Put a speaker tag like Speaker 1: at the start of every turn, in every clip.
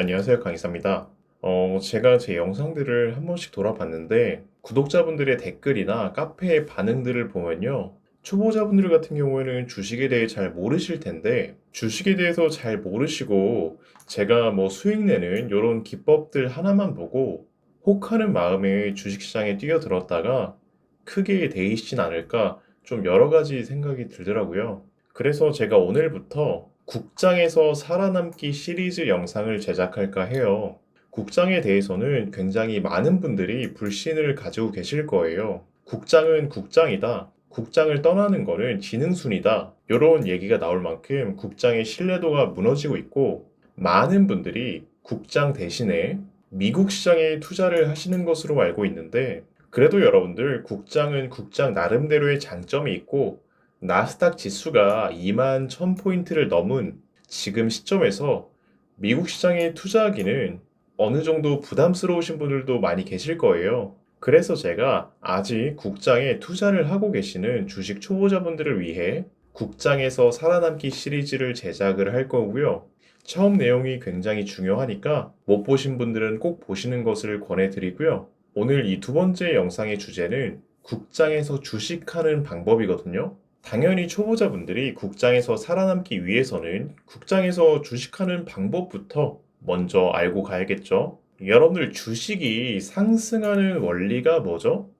Speaker 1: 안녕하세요. 강의사입니다. 어, 제가 제 영상들을 한 번씩 돌아봤는데, 구독자분들의 댓글이나 카페의 반응들을 보면요. 초보자분들 같은 경우에는 주식에 대해 잘 모르실 텐데, 주식에 대해서 잘 모르시고, 제가 뭐 수익 내는 이런 기법들 하나만 보고, 혹하는 마음에 주식시장에 뛰어들었다가 크게 데이시진 않을까 좀 여러 가지 생각이 들더라고요. 그래서 제가 오늘부터 국장에서 살아남기 시리즈 영상을 제작할까 해요. 국장에 대해서는 굉장히 많은 분들이 불신을 가지고 계실 거예요. 국장은 국장이다. 국장을 떠나는 거는 지능순이다. 이런 얘기가 나올 만큼 국장의 신뢰도가 무너지고 있고 많은 분들이 국장 대신에 미국 시장에 투자를 하시는 것으로 알고 있는데 그래도 여러분들 국장은 국장 나름대로의 장점이 있고 나스닥 지수가 2만 1000포인트를 넘은 지금 시점에서 미국 시장에 투자하기는 어느 정도 부담스러우신 분들도 많이 계실 거예요. 그래서 제가 아직 국장에 투자를 하고 계시는 주식 초보자분들을 위해 국장에서 살아남기 시리즈를 제작을 할 거고요. 처음 내용이 굉장히 중요하니까 못 보신 분들은 꼭 보시는 것을 권해드리고요. 오늘 이 두 번째 영상의 주제는 국장에서 주식하는 방법이거든요. 당연히 초보자분들이 국장에서 살아남기 위해서는 국장에서 주식하는 방법부터 먼저 알고 가야겠죠. 여러분들 주식이 상승하는 원리가 뭐죠?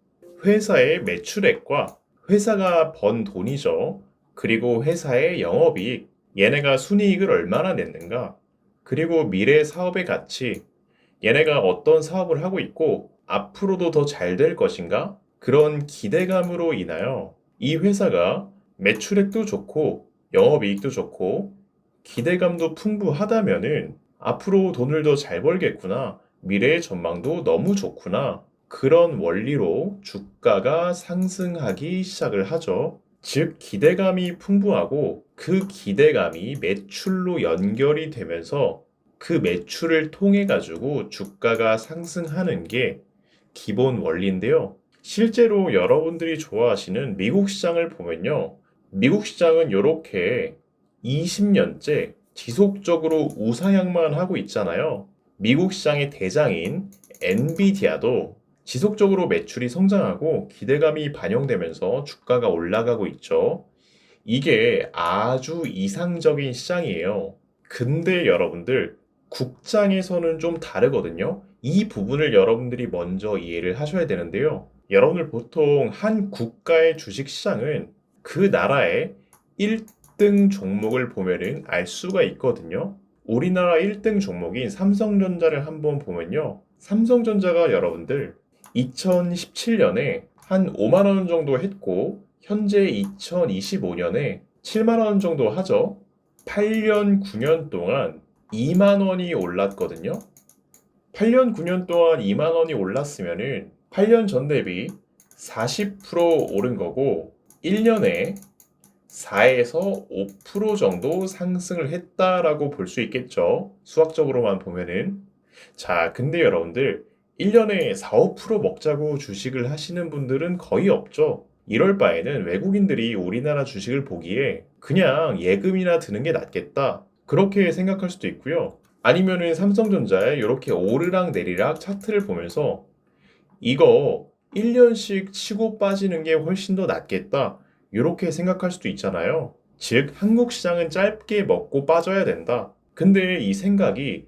Speaker 1: 회사의 매출액과 회사가 번 돈이죠. 그리고 회사의 영업이익, 얘네가 순이익을 얼마나 냈는가? 그리고 미래 사업의 가치, 얘네가 어떤 사업을 하고 있고 앞으로도 더 잘 될 것인가? 그런 기대감으로 인하여 이 회사가 매출액도 좋고 영업이익도 좋고 기대감도 풍부하다면은 앞으로 돈을 더 잘 벌겠구나. 미래의 전망도 너무 좋구나. 그런 원리로 주가가 상승하기 시작을 하죠. 즉, 기대감이 풍부하고 그 기대감이 매출로 연결이 되면서 그 매출을 통해 가지고 주가가 상승하는 게 기본 원리인데요. 실제로 여러분들이 좋아하시는 미국 시장을 보면요. 미국 시장은 이렇게 20년째 지속적으로 우상향만 하고 있잖아요. 미국 시장의 대장인 엔비디아도 지속적으로 매출이 성장하고 기대감이 반영되면서 주가가 올라가고 있죠. 이게 아주 이상적인 시장이에요. 근데 여러분들, 국장에서는 좀 다르거든요. 이 부분을 여러분들이 먼저 이해를 하셔야 되는데요. 여러분들 보통 한 국가의 주식 시장은 그 나라의 1등 종목을 보면은 알 수가 있거든요. 우리나라 1등 종목인 삼성전자를 한번 보면요. 삼성전자가 여러분들 2017년에 한 5만 원 정도 했고 현재 2025년에 7만 원 정도 하죠. 8년 9년 동안 2만 원이 올랐거든요. 8년 9년 동안 2만 원이 올랐으면은 8년 전 대비 40% 오른 거고 1년에 4에서 5% 정도 상승을 했다라고 볼 수 있겠죠. 수학적으로만 보면은. 자, 근데 여러분들 1년에 4, 5% 먹자고 주식을 하시는 분들은 거의 없죠. 이럴 바에는 외국인들이 우리나라 주식을 보기에 그냥 예금이나 드는 게 낫겠다. 그렇게 생각할 수도 있고요. 아니면은 삼성전자의 이렇게 오르락 내리락 차트를 보면서 이거 1년씩 치고 빠지는 게 훨씬 더 낫겠다. 이렇게 생각할 수도 있잖아요. 즉, 한국 시장은 짧게 먹고 빠져야 된다. 근데 이 생각이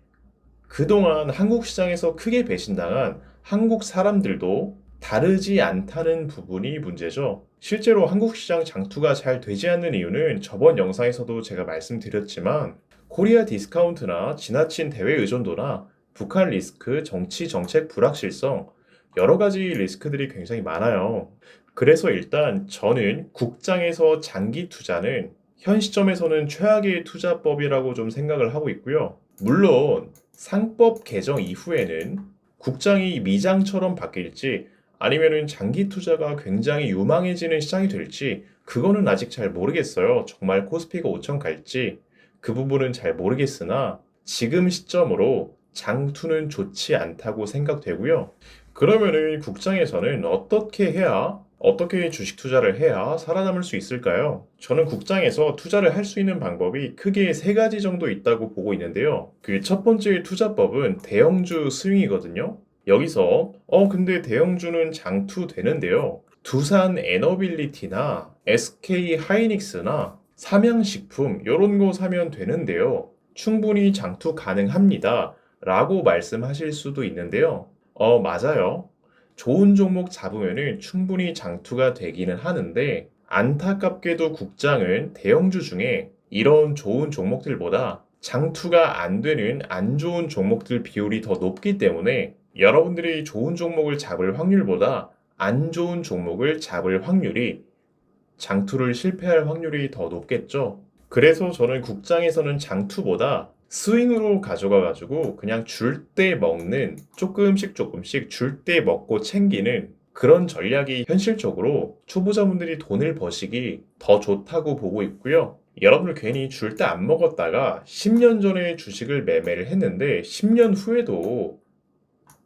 Speaker 1: 그동안 한국 시장에서 크게 배신당한 한국 사람들도 다르지 않다는 부분이 문제죠. 실제로 한국 시장 장투가 잘 되지 않는 이유는 저번 영상에서도 제가 말씀드렸지만 코리아 디스카운트나 지나친 대외 의존도나 북한 리스크, 정치 정책 불확실성 여러 가지 리스크들이 굉장히 많아요. 그래서 일단 저는 국장에서 장기 투자는 현 시점에서는 최악의 투자법이라고 좀 생각을 하고 있고요. 물론 상법 개정 이후에는 국장이 미장처럼 바뀔지 아니면은 장기 투자가 굉장히 유망해지는 시장이 될지 그거는 아직 잘 모르겠어요. 정말 코스피가 5천 갈지 그 부분은 잘 모르겠으나 지금 시점으로 장투는 좋지 않다고 생각되고요. 그러면은 국장에서는 어떻게 해야 어떻게 주식 투자를 해야 살아남을 수 있을까요? 저는 국장에서 투자를 할 수 있는 방법이 크게 세 가지 정도 있다고 보고 있는데요. 그 첫 번째 투자법은 대형주 스윙이거든요. 여기서 어 근데 대형주는 장투 되는데요. 두산 에너빌리티나 SK 하이닉스나 삼양식품 이런 거 사면 되는데요. 충분히 장투 가능합니다. 라고 말씀하실 수도 있는데요. 어, 맞아요. 좋은 종목 잡으면은 충분히 장투가 되기는 하는데 안타깝게도 국장은 대형주 중에 이런 좋은 종목들보다 장투가 안 되는 안 좋은 종목들 비율이 더 높기 때문에 여러분들이 좋은 종목을 잡을 확률보다 안 좋은 종목을 잡을 확률이 장투를 실패할 확률이 더 높겠죠. 그래서 저는 국장에서는 장투보다 스윙으로 가져가 가지고 그냥 줄 때 먹는 조금씩 조금씩 줄 때 먹고 챙기는 그런 전략이 현실적으로 초보자분들이 돈을 버시기 더 좋다고 보고 있고요. 여러분들 괜히 줄 때 안 먹었다가 10년 전에 주식을 매매를 했는데 10년 후에도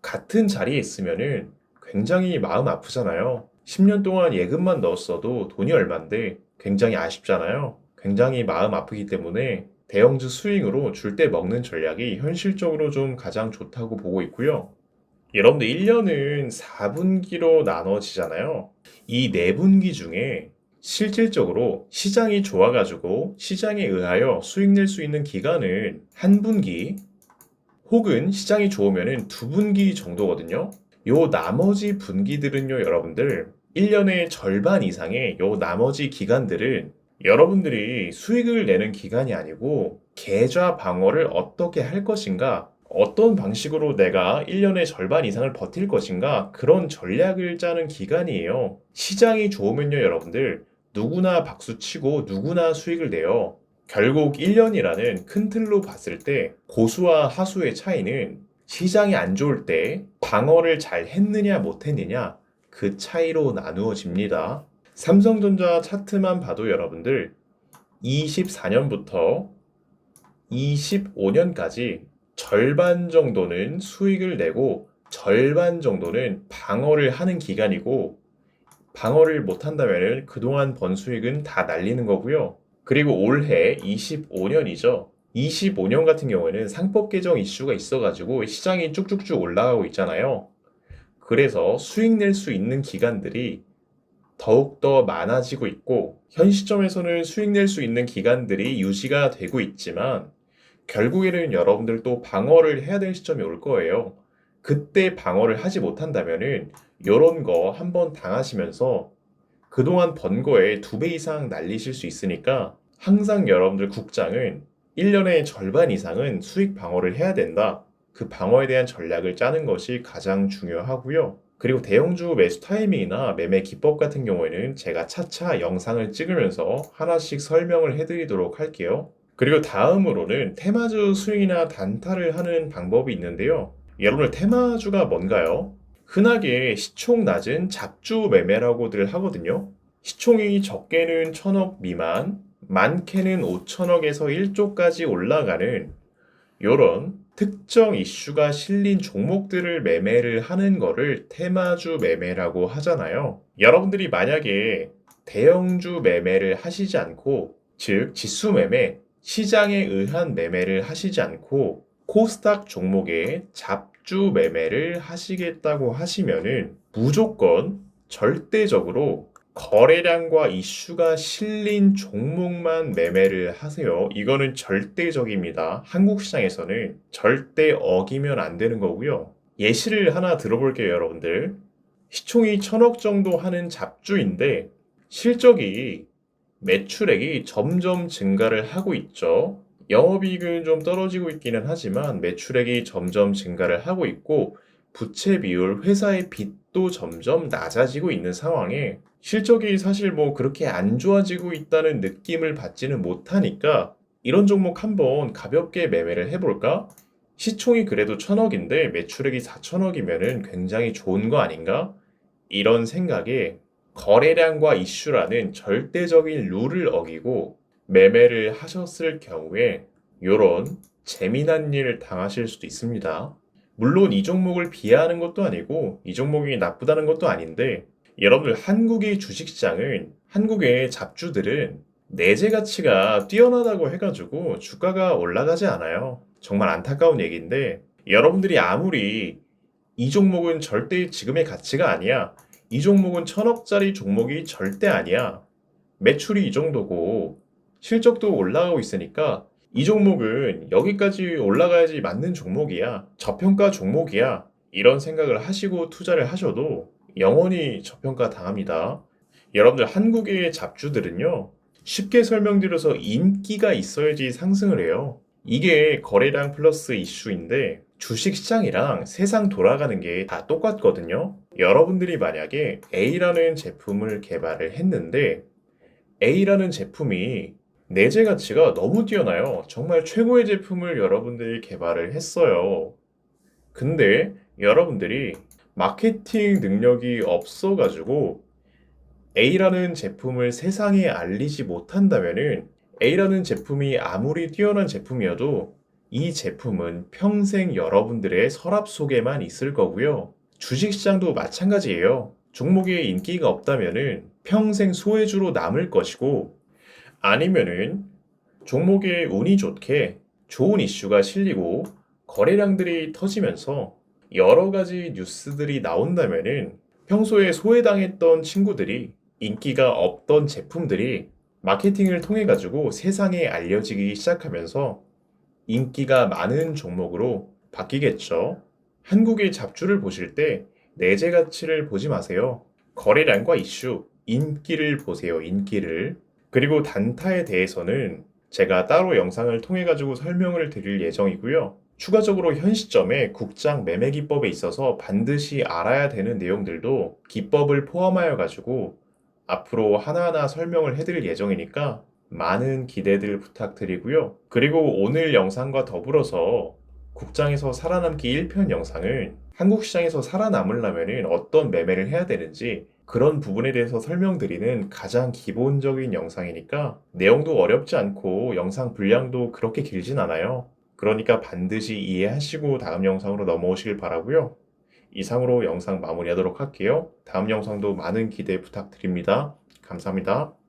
Speaker 1: 같은 자리에 있으면은 굉장히 마음 아프잖아요. 10년 동안 예금만 넣었어도 돈이 얼만데 굉장히 아쉽잖아요. 굉장히 마음 아프기 때문에 대형주 스윙으로 줄 때 먹는 전략이 현실적으로 좀 가장 좋다고 보고 있고요. 여러분들 1년은 4분기로 나눠지잖아요. 이 4분기 중에 실질적으로 시장이 좋아가지고 시장에 의하여 수익 낼 수 있는 기간은 한 분기 혹은 시장이 좋으면은 두 분기 정도거든요. 요 나머지 분기들은요, 여러분들 1년의 절반 이상의 요 나머지 기간들은 여러분들이 수익을 내는 기간이 아니고 계좌 방어를 어떻게 할 것인가, 어떤 방식으로 내가 1년의 절반 이상을 버틸 것인가, 그런 전략을 짜는 기간이에요. 시장이 좋으면요, 여러분들, 누구나 박수 치고 누구나 수익을 내요. 결국 1년이라는 큰 틀로 봤을 때 고수와 하수의 차이는 시장이 안 좋을 때 방어를 잘 했느냐 못했느냐 그 차이로 나누어집니다. 삼성전자 차트만 봐도 여러분들 24년부터 25년까지 절반 정도는 수익을 내고 절반 정도는 방어를 하는 기간이고 방어를 못 한다면 그동안 번 수익은 다 날리는 거고요. 그리고 올해 25년이죠. 25년 같은 경우에는 상법 개정 이슈가 있어가지고 시장이 쭉쭉쭉 올라가고 있잖아요. 그래서 수익 낼 수 있는 기간들이 더욱더 많아지고 있고, 현 시점에서는 수익 낼 수 있는 기간들이 유지가 되고 있지만, 결국에는 여러분들도 방어를 해야 될 시점이 올 거예요. 그때 방어를 하지 못한다면은, 이런 거 한번 당하시면서 그동안 번 거에 두 배 이상 날리실 수 있으니까, 항상 여러분들 국장은 1년의 절반 이상은 수익 방어를 해야 된다. 그 방어에 대한 전략을 짜는 것이 가장 중요하고요. 그리고 대형주 매수 타이밍이나 매매 기법 같은 경우에는 제가 차차 영상을 찍으면서 하나씩 설명을 해드리도록 할게요. 그리고 다음으로는 테마주 스윙이나 단타를 하는 방법이 있는데요. 여러분들 테마주가 뭔가요? 흔하게 시총 낮은 잡주 매매라고들 하거든요. 시총이 적게는 천억 미만, 많게는 5천억에서 1조까지 올라가는 이런 특정 이슈가 실린 종목들을 매매를 하는 거를 테마주 매매라고 하잖아요. 여러분들이 만약에 대형주 매매를 하시지 않고, 즉, 지수 매매, 시장에 의한 매매를 하시지 않고, 코스닥 종목의 잡주 매매를 하시겠다고 하시면은 무조건 절대적으로 거래량과 이슈가 실린 종목만 매매를 하세요. 이거는 절대적입니다. 한국 시장에서는 절대 어기면 안 되는 거고요. 예시를 하나 들어볼게요, 여러분들. 시총이 천억 정도 하는 잡주인데 실적이 매출액이 점점 증가를 하고 있죠. 영업이익은 좀 떨어지고 있기는 하지만 매출액이 점점 증가를 하고 있고 부채 비율, 회사의 빚도 점점 낮아지고 있는 상황에 실적이 사실 뭐 그렇게 안 좋아지고 있다는 느낌을 받지는 못하니까 이런 종목 한번 가볍게 매매를 해볼까? 시총이 그래도 천억인데 매출액이 4천억이면은 굉장히 좋은 거 아닌가? 이런 생각에 거래량과 이슈라는 절대적인 룰을 어기고 매매를 하셨을 경우에 이런 재미난 일을 당하실 수도 있습니다. 물론 이 종목을 비하하는 것도 아니고 이 종목이 나쁘다는 것도 아닌데 여러분들 한국의 주식시장은 한국의 잡주들은 내재 가치가 뛰어나다고 해가지고 주가가 올라가지 않아요. 정말 안타까운 얘기인데 여러분들이 아무리 이 종목은 절대 지금의 가치가 아니야. 이 종목은 천억짜리 종목이 절대 아니야. 매출이 이 정도고 실적도 올라가고 있으니까 이 종목은 여기까지 올라가야지 맞는 종목이야. 저평가 종목이야. 이런 생각을 하시고 투자를 하셔도 영원히 저평가 당합니다. 여러분들 한국의 잡주들은요. 쉽게 설명드려서 인기가 있어야지 상승을 해요. 이게 거래량 플러스 이슈인데 주식 시장이랑 세상 돌아가는 게 다 똑같거든요. 여러분들이 만약에 A라는 제품을 개발을 했는데 A라는 제품이 내재 가치가 너무 뛰어나요. 정말 최고의 제품을 여러분들이 개발을 했어요. 근데 여러분들이 마케팅 능력이 없어가지고 A라는 제품을 세상에 알리지 못한다면은 A라는 제품이 아무리 뛰어난 제품이어도 이 제품은 평생 여러분들의 서랍 속에만 있을 거고요. 주식시장도 마찬가지예요. 종목에 인기가 없다면은 평생 소외주로 남을 것이고 아니면은 종목에 운이 좋게 좋은 이슈가 실리고 거래량들이 터지면서 여러 가지 뉴스들이 나온다면은 평소에 소외당했던 친구들이 인기가 없던 제품들이 마케팅을 통해 가지고 세상에 알려지기 시작하면서 인기가 많은 종목으로 바뀌겠죠. 한국의 잡주를 보실 때 내재 가치를 보지 마세요. 거래량과 이슈, 인기를 보세요. 인기를. 그리고 단타에 대해서는 제가 따로 영상을 통해 가지고 설명을 드릴 예정이고요. 추가적으로 현 시점에 국장 매매 기법에 있어서 반드시 알아야 되는 내용들도 기법을 포함하여 가지고 앞으로 하나하나 설명을 해드릴 예정이니까 많은 기대들 부탁드리고요. 그리고 오늘 영상과 더불어서 국장에서 살아남기 1편 영상을 한국 시장에서 살아남으려면 어떤 매매를 해야 되는지 그런 부분에 대해서 설명드리는 가장 기본적인 영상이니까 내용도 어렵지 않고 영상 분량도 그렇게 길진 않아요. 그러니까 반드시 이해하시고 다음 영상으로 넘어오시길 바라고요. 이상으로 영상 마무리하도록 할게요. 다음 영상도 많은 기대 부탁드립니다. 감사합니다.